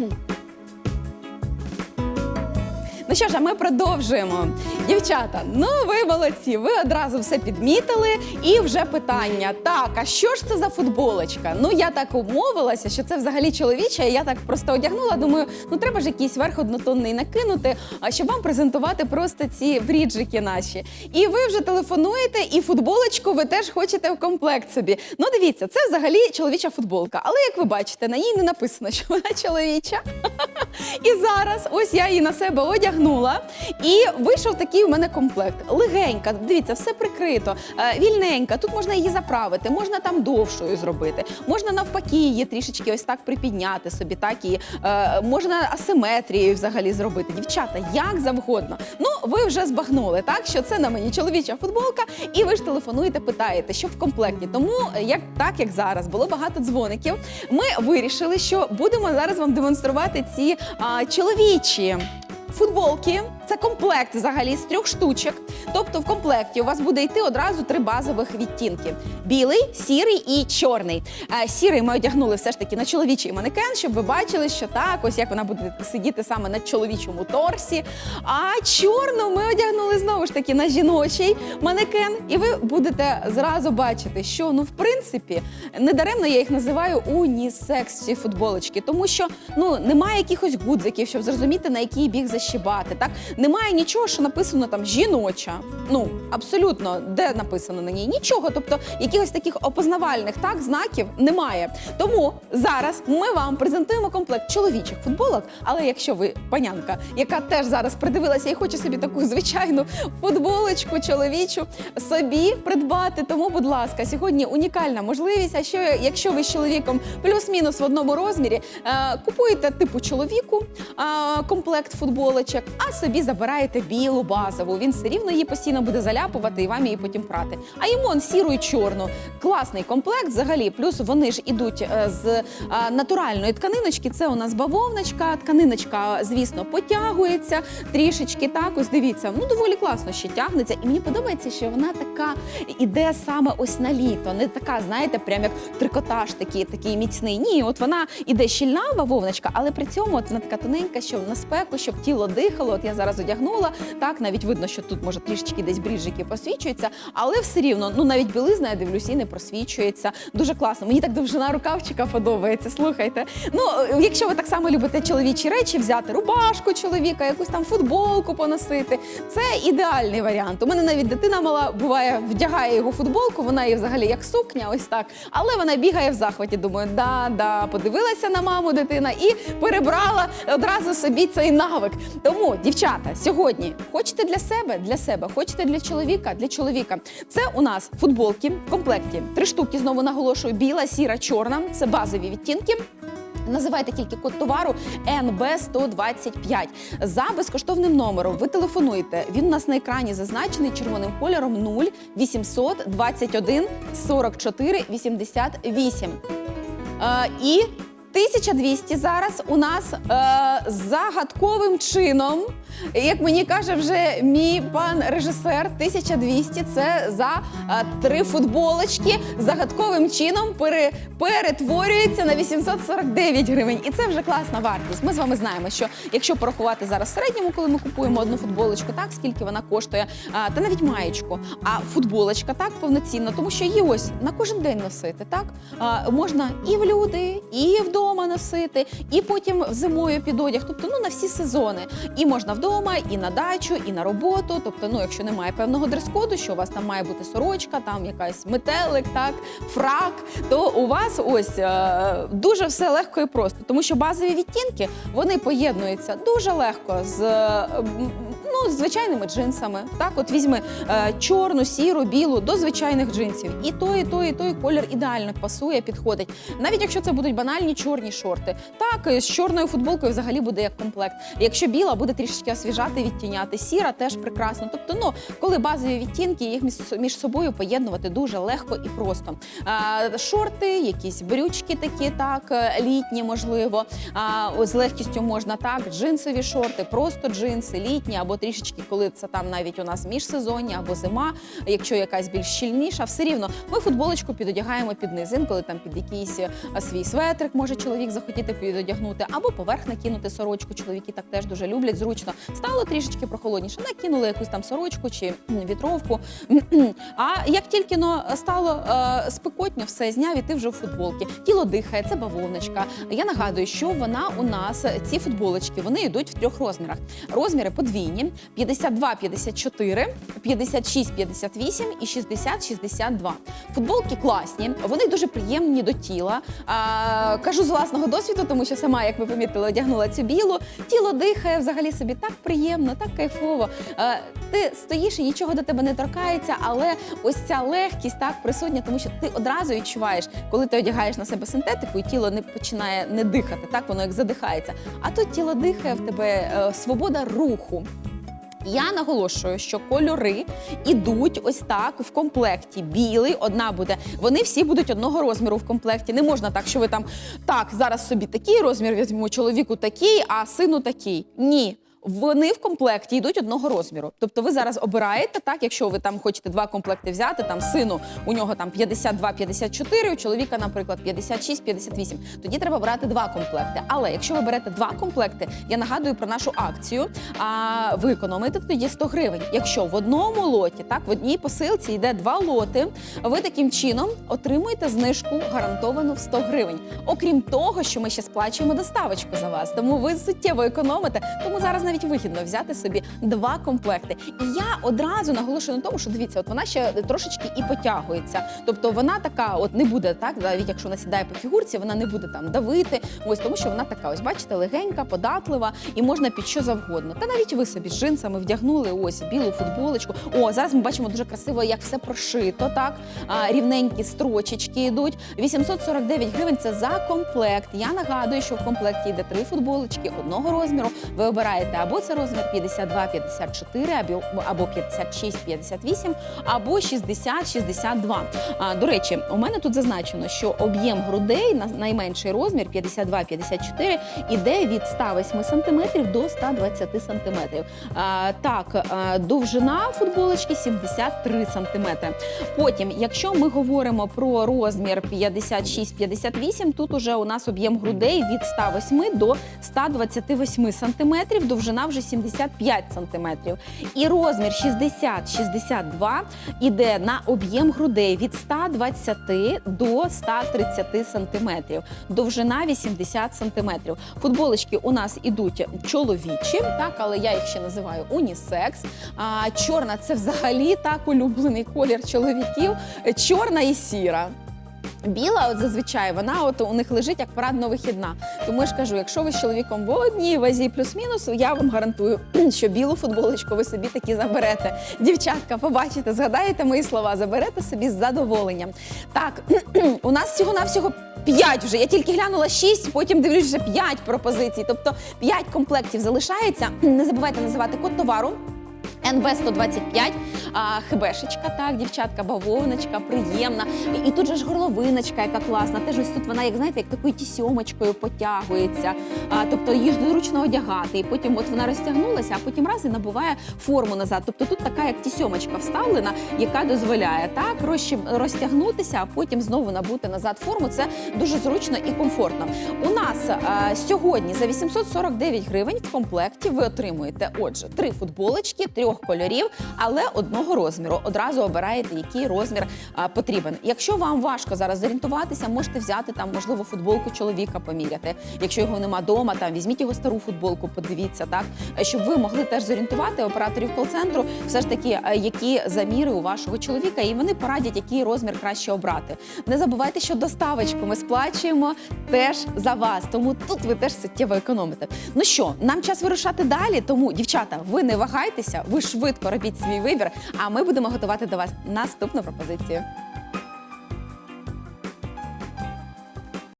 Hmm. Ну що ж, а ми продовжуємо. Дівчата, ну ви молодці, ви одразу все підмітили. І вже питання: так, а що ж це за футболочка? Ну я так умовилася, що це взагалі чоловіча. і Я так просто одягнула. Думаю, ну треба ж якийсь верх однотонний накинути, щоб вам презентувати просто ці бріджики наші. І ви вже телефонуєте, і футболочку ви теж хочете в комплект собі. Ну дивіться, це взагалі чоловіча футболка. Але як ви бачите, на ній не написано, що вона чоловіча. І зараз ось я її на себе одягнула, і вийшов такий у мене комплект. Легенька, дивіться, все прикрито, е, вільненька. Тут можна її заправити, можна там довшою зробити, можна навпаки її трішечки ось так припідняти собі, так і е, можна асиметрією взагалі зробити. Дівчата, як завгодно. Ну, ви вже збагнули, так що це на мені чоловіча футболка, і ви ж телефонуєте, питаєте, що в комплекті. Тому як так як зараз було багато дзвоників, ми вирішили, що будемо зараз вам демонструвати ці а, чоловічі. Футболки це комплект взагалі з трьох штучок. Тобто в комплекті у вас буде йти одразу три базових відтінки: білий, сірий і чорний. Е, Сірий ми одягнули все ж таки на чоловічий манекен, щоб ви бачили, що так, ось як вона буде сидіти саме на чоловічому торсі. А чорну ми одягнули знову ж таки на жіночий манекен. І ви будете зразу бачити, що ну в принципі недаремно я їх називаю унісекс ці футболочки, тому що ну немає якихось гудзиків, щоб зрозуміти на який біг защібати. Так немає нічого, що написано там жіноча. Ну абсолютно де написано на ній нічого. Тобто якихось таких опознавальних так знаків немає. Тому зараз ми вам презентуємо комплект чоловічих футболок. Але якщо ви панянка, яка теж зараз придивилася і хоче собі таку звичайну футболочку чоловічу собі придбати, тому, будь ласка, сьогодні унікальна можливість. А що якщо ви з чоловіком плюс-мінус в одному розмірі, е, купуєте типу чоловіку комплект футболочок, а собі забираєте білу базову. Він все рівно її постійно буде заляпувати і вам її потім прати. А йому он сіру і чорну. Класний комплект взагалі. Плюс вони ж ідуть е, з е, натуральної тканиночки. Це у нас бавовночка. Тканиночка, звісно, потягується трішечки. Так, ось дивіться, ну доволі класно ще тягнеться. І мені подобається, що вона така іде саме ось на літо. Не така, знаєте, прям як трикотаж такий, такий міцний. Ні, от вона іде щільна бавовночка, але при цьому от вона така тоненька, що на спеку, щоб тіло дихало. От я зараз одягнула. Так, навіть видно, що тут може трішечки десь бріжики посвічуються, але все рівно, ну навіть білизна, я дивлюся, і не просвічується. Дуже класно. Мені так довжина рукавчика подобається. Слухайте. Ну, якщо ви так само любите чоловічі речі, взяти рубашку чоловіка, якусь там футболку поносити. Це ідеальний варіант. У мене навіть дитина мала буває, вдягає його футболку, вона її взагалі як сукня, ось так. Але вона бігає в захваті. Думаю, да, да, подивилася на маму дитина і перебрала одразу собі цей навик. Тому, дівчата, сьогодні хочете для себе, для себе, хочете для чоловіка, для чоловіка. Це у нас футболки в комплекті. Три штуки знову наголошую: біла, сіра, чорна. Це базові відтінки. Називайте тільки код товару НБ125 за безкоштовним номером. Ви телефонуєте. Він у нас на екрані зазначений червоним кольором 0 800 21 44 88. Е, і 1200 зараз у нас е, загадковим чином, як мені каже вже мій пан режисер, 1200 це за е, три футболочки. Загадковим чином пере, перетворюється на 849 гривень. І це вже класна вартість. Ми з вами знаємо, що якщо порахувати зараз в середньому, коли ми купуємо одну футболочку, так скільки вона коштує, а, та навіть маєчку. А футболочка так повноцінна, тому що її ось на кожен день носити. Так а, можна і в люди, і вдома носити, і потім зимою під одяг. Тобто ну на всі сезони. І можна вдома, і на дачу, і на роботу. Тобто, ну якщо немає певного дрес-коду, що у вас там має бути сорочка, там якась метелик, так фрак, то у вас ось е, дуже все легко і просто, тому що базові відтінки вони поєднуються дуже легко з. Е, звичайними джинсами. Так, от візьми е, чорну, сіру, білу до звичайних джинсів. І той, і той, і той колір ідеально пасує, підходить. Навіть якщо це будуть банальні чорні шорти. Так, з чорною футболкою взагалі буде як комплект. Якщо біла, буде трішечки освіжати, відтіняти. Сіра теж прекрасно. Тобто, ну, коли базові відтінки, їх між, собою поєднувати дуже легко і просто. Е, шорти, якісь брючки такі, так, е, літні, можливо. Ось з легкістю можна так, джинсові шорти, просто джинси, літні або трішки трішечки, коли це там навіть у нас міжсезоння або зима, якщо якась більш щільніша, все рівно ми футболочку підодягаємо під низ. Інколи там під якийсь е, свій светрик може чоловік захотіти підодягнути, або поверх накинути сорочку. Чоловіки так теж дуже люблять. Зручно стало трішечки прохолодніше, накинули якусь там сорочку чи вітровку. А як тільки но стало е, спекотньо, все зняв і ти вже в футболці. Тіло дихає, це бавовничка. Я нагадую, що вона у нас ці футболочки вони йдуть в трьох розмірах. Розміри подвійні: 52, 54, 56, 58 і 60, 62. Футболки класні, вони дуже приємні до тіла. А, кажу з власного досвіду, тому що сама, як ви помітили, одягнула цю білу. Тіло дихає взагалі собі так приємно, так кайфово. А, ти стоїш і нічого до тебе не торкається, але ось ця легкість так присутня, тому що ти одразу відчуваєш, коли ти одягаєш на себе синтетику, і тіло не починає не дихати, так воно як задихається. А тут тіло дихає в тебе е, свобода руху. Я наголошую, що кольори ідуть ось так в комплекті. Білий, одна буде. Вони всі будуть одного розміру в комплекті. Не можна так, що ви там так зараз собі такий розмір візьму, чоловіку такий, а сину такий. Ні. Вони в комплекті йдуть одного розміру. Тобто ви зараз обираєте так, якщо ви там хочете два комплекти взяти, там сину у нього там 52-54, у чоловіка, наприклад, 56-58. Тоді треба брати два комплекти. Але якщо ви берете два комплекти, я нагадую про нашу акцію. А ви економите тоді 100 гривень. Якщо в одному лоті, так в одній посилці йде два лоти, ви таким чином отримуєте знижку гарантовану в 100 гривень. Окрім того, що ми ще сплачуємо доставочку за вас, тому ви суттєво економите. Тому зараз навіть вигідно взяти собі два комплекти. І я одразу наголошую на тому, що дивіться, от вона ще трошечки і потягується. Тобто вона така, от не буде так, навіть якщо вона сідає по фігурці, вона не буде там давити. Ось тому, що вона така, ось бачите, легенька, податлива і можна під що завгодно. Та навіть ви собі з джинсами вдягнули ось білу футболочку. О, зараз ми бачимо дуже красиво, як все прошито. Так а, рівненькі строчечки йдуть. 849 гривень це за комплект. Я нагадую, що в комплекті йде три футболочки одного розміру. Ви обираєте або це розмір 52-54, або, або 56-58, або 60-62. До речі, у мене тут зазначено, що об'єм грудей на найменший розмір 52-54 іде від 108 см до 120 см. Так, довжина футболочки 73 см. Потім, якщо ми говоримо про розмір 56-58, тут уже у нас об'єм грудей від 108 до 128 см, довжина вже 75 см. І розмір 60-62 іде на об'єм грудей від 120 до 130 см, довжина 80 см. Футболочки у нас ідуть чоловічі, так, але я їх ще називаю унісекс. А, чорна це взагалі так улюблений колір чоловіків. Чорна і сіра. Біла, от зазвичай, вона от у них лежить як парадна вихідна. Тому я ж кажу, якщо ви з чоловіком в одній вазі плюс-мінус, я вам гарантую, що білу футболочку ви собі таки заберете. Дівчатка, побачите, згадаєте мої слова, заберете собі з задоволенням. Так, у нас всього-навсього. П'ять вже. Я тільки глянула шість, потім дивлюсь вже п'ять пропозицій. Тобто п'ять комплектів залишається. Не забувайте називати код товару. НБ 125, а, хибешечка, так, дівчатка, бавовночка, приємна. І, і тут же ж горловиночка, яка класна. Теж ось тут вона, як знаєте, як такою тісьомочкою потягується. А, тобто її ж зручно одягати. І потім от вона розтягнулася, а потім раз і набуває форму назад. Тобто тут така, як тісьомочка вставлена, яка дозволяє так розтягнутися, а потім знову набути назад форму. Це дуже зручно і комфортно. У нас а, сьогодні за 849 гривень в комплекті ви отримуєте, отже, три футболочки, трьох кольорів, але одного розміру. Одразу обираєте, який розмір а, потрібен. Якщо вам важко зараз зорієнтуватися, можете взяти там, можливо, футболку чоловіка поміряти. Якщо його нема вдома, там візьміть його стару футболку, подивіться, так щоб ви могли теж зорієнтувати операторів кол-центру, все ж таки, е, які заміри у вашого чоловіка, і вони порадять, який розмір краще обрати. Не забувайте, що доставочку ми сплачуємо теж за вас, тому тут ви теж суттєво економите. Ну що, нам час вирушати далі. Тому, дівчата, ви не вагайтеся, ви швидко робіть свій вибір. А ми будемо готувати до вас наступну пропозицію.